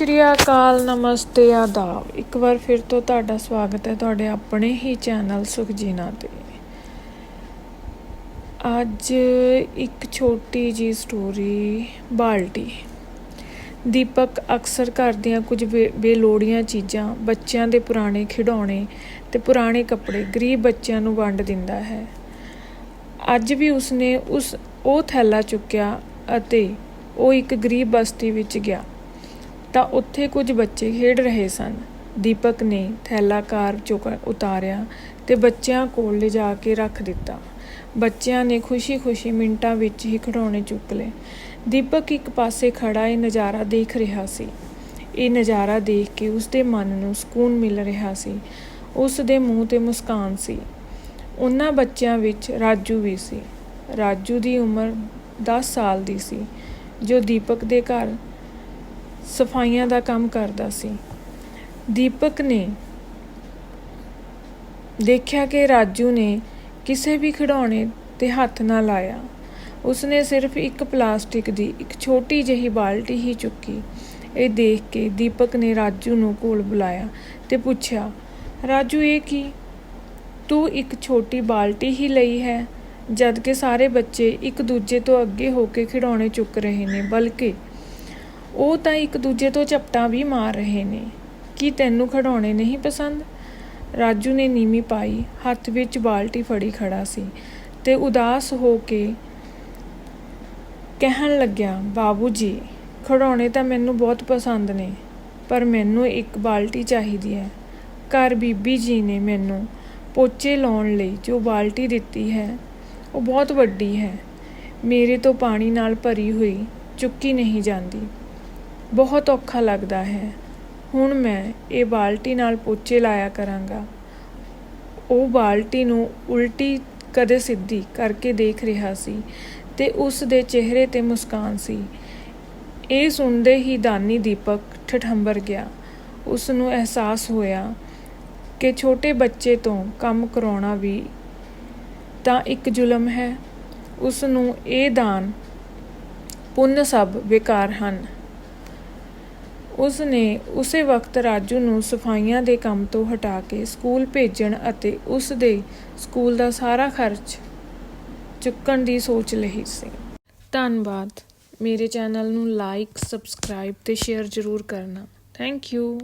ਸ਼੍ਰੀ ਅਕਾਲ, ਨਮਸਤੇ, ਆਦਾਬ। ਇੱਕ ਵਾਰ ਫਿਰ ਤੋਂ ਤੁਹਾਡਾ ਸਵਾਗਤ ਹੈ ਤੁਹਾਡੇ ਆਪਣੇ ਹੀ ਚੈਨਲ ਸੁਖਜੀਨਾ ਤੇ। ਅੱਜ ਇੱਕ ਛੋਟੀ ਜੀ ਸਟੋਰੀ ਬਾਲਟੀ। ਦੀਪਕ ਅਕਸਰ ਘਰ ਦੀਆਂ ਕੁਝ ਬੇ- ਬੇਲੋੜੀਆਂ ਚੀਜ਼ਾਂ ਬੱਚਿਆਂ ਦੇ ਪੁਰਾਣੇ ਖਿਡੌਣੇ ਤੇ ਪੁਰਾਣੇ ਕੱਪੜੇ ਗਰੀਬ ਬੱਚਿਆਂ ਨੂੰ ਵੰਡ ਦਿੰਦਾ ਹੈ। ਅੱਜ ਵੀ ਉਸਨੇ ਉਸ, ਉਹ ਥੈਲਾ ਚੁੱਕਿਆ ਅਤੇ ਉਹ ਇੱਕ ਗਰੀਬ ਬਸਤੀ ਵਿੱਚ ਗਿਆ। ਤਾਂ ਉੱਥੇ ਕੁਝ ਬੱਚੇ ਖੇਡ ਰਹੇ ਸਨ। ਦੀਪਕ ਨੇ ਥੈਲਾ ਕਾਰ ਚੋਂ ਉਤਾਰਿਆ ਤੇ ਬੱਚਿਆਂ ਕੋਲ ਲਿਜਾ ਕੇ ਰੱਖ ਦਿੱਤਾ। ਬੱਚਿਆਂ ਨੇ ਖੁਸ਼ੀ-ਖੁਸ਼ੀ ਮਿੰਟਾਂ ਵਿੱਚ ਹੀ ਖਿਡੌਣੇ ਚੁੱਕ ਲਏ। ਦੀਪਕ ਇੱਕ ਪਾਸੇ ਖੜਾ ਇਹ ਨਜ਼ਾਰਾ ਦੇਖ ਰਿਹਾ ਸੀ। ਇਹ ਨਜ਼ਾਰਾ ਦੇਖ ਕੇ ਉਸਦੇ ਮਨ ਨੂੰ ਸਕੂਨ ਮਿਲ ਰਿਹਾ ਸੀ। ਉਸ ਦੇ ਮੂੰਹ ਤੇ ਮੁਸਕਾਨ ਸੀ। ਉਹਨਾਂ ਬੱਚਿਆਂ ਵਿੱਚ ਰਾਜੂ ਵੀ ਸੀ। ਰਾਜੂ ਦੀ ਉਮਰ 10 ਸਾਲ ਦੀ ਸੀ, ਜੋ ਦੀਪਕ ਦੇ ਘਰ ਸਫਾਈਆਂ ਦਾ ਕੰਮ ਕਰਦਾ ਸੀ। ਦੀਪਕ ਨੇ ਦੇਖਿਆ ਕਿ ਰਾਜੂ ਨੇ ਕਿਸੇ ਵੀ ਖਿਡੌਣੇ ਤੇ ਹੱਥ ਨਾ ਲਾਇਆ। ਉਸਨੇ ਸਿਰਫ ਇੱਕ ਪਲਾਸਟਿਕ ਦੀ ਇੱਕ ਛੋਟੀ ਜਿਹੀ ਬਾਲਟੀ ਹੀ ਚੁੱਕੀ। ਇਹ ਦੇਖ ਕੇ ਦੀਪਕ ਨੇ ਰਾਜੂ ਨੂੰ ਕੋਲ ਬੁਲਾਇਆ ਤੇ ਪੁੱਛਿਆ, ਰਾਜੂ, ਇਹ ਕੀ? ਤੂੰ ਇੱਕ ਛੋਟੀ ਬਾਲਟੀ ਹੀ ਲਈ ਹੈ, ਜਦ ਕਿ ਸਾਰੇ ਬੱਚੇ ਇੱਕ ਦੂਜੇ ਤੋਂ ਅੱਗੇ ਹੋ ਕੇ ਖਿਡੌਣੇ ਚੁੱਕ ਰਹੇ ਨੇ, ਬਲਕਿ ਉਹ ਤਾਂ ਇੱਕ ਦੂਜੇ ਤੋਂ ਝਪਟਾਂ ਵੀ ਮਾਰ ਰਹੇ ਨੇ। ਕੀ ਤੈਨੂੰ ਖਿਡੌਣੇ ਨਹੀਂ ਪਸੰਦ? ਰਾਜੂ ਨੇ ਨੀਮੀ ਪਾਈ, ਹੱਥ ਵਿੱਚ ਬਾਲਟੀ ਫੜੀ ਖੜਾ ਸੀ ਤੇ ਉਦਾਸ ਹੋ ਕੇ ਕਹਿਣ ਲੱਗਿਆ, ਬਾਬੂ ਜੀ, ਖਿਡੌਣੇ ਤਾਂ ਮੈਨੂੰ ਬਹੁਤ ਪਸੰਦ ਨੇ, ਪਰ ਮੈਨੂੰ ਇੱਕ ਬਾਲਟੀ ਚਾਹੀਦੀ ਹੈ। ਘਰ ਬੀਬੀ ਜੀ ਨੇ ਮੈਨੂੰ ਪੋਚੇ ਲਾਉਣ ਲਈ ਜੋ ਬਾਲਟੀ ਦਿੱਤੀ ਹੈ, ਉਹ ਬਹੁਤ ਵੱਡੀ ਹੈ। ਮੇਰੇ ਤੋਂ ਪਾਣੀ ਨਾਲ ਭਰੀ ਹੋਈ, ਚੁੱਕੀ ਨਹੀਂ ਜਾਂਦੀ। ਬਹੁਤ ਔਖਾ ਲੱਗਦਾ ਹੈ। ਹੁਣ ਮੈਂ ਇਹ ਬਾਲਟੀ ਨਾਲ ਪੋਚੇ ਲਾਇਆ ਕਰਾਂਗਾ। ਉਹ ਬਾਲਟੀ ਨੂੰ ਉਲਟੀ ਕਦੇ ਸਿੱਧੀ ਕਰਕੇ ਦੇਖ ਰਿਹਾ ਸੀ ਤੇ ਉਸ ਦੇ ਚਿਹਰੇ ਤੇ ਮੁਸਕਾਨ ਸੀ। ਇਹ ਸੁਣਦੇ ਹੀ ਦਾਨੀ ਦੀਪਕ ਠਠੰਬਰ ਗਿਆ। ਉਸ ਨੂੰ ਅਹਿਸਾਸ ਹੋਇਆ ਕਿ ਛੋਟੇ ਬੱਚੇ ਤੋਂ ਕੰਮ ਕਰਾਉਣਾ ਵੀ ਤਾਂ ਇੱਕ ਜ਼ੁਲਮ ਹੈ। ਉਸ ਨੂੰ ਇਹ ਦਾਨ ਪੁੰਨ ਸਭ ਬੇਕਾਰ ਹਨ। ਉਸ ਨੇ ਉਸੇ ਵਕਤ ਰਾਜੂ ਨੂੰ ਸਫਾਈਆਂ ਦੇ ਕੰਮ ਤੋਂ ਹਟਾ ਕੇ ਸਕੂਲ ਭੇਜਣ ਅਤੇ ਉਸ ਦੇ ਸਕੂਲ ਦਾ ਸਾਰਾ ਖਰਚ ਚੁੱਕਣ ਦੀ ਸੋਚ ਲਈ ਸੀ। ਧੰਨਵਾਦ। ਮੇਰੇ ਚੈਨਲ ਨੂੰ ਲਾਈਕ ਸਬਸਕ੍ਰਾਈਬ ਤੇ ਸ਼ੇਅਰ ਜ਼ਰੂਰ ਕਰਨਾ। Thank you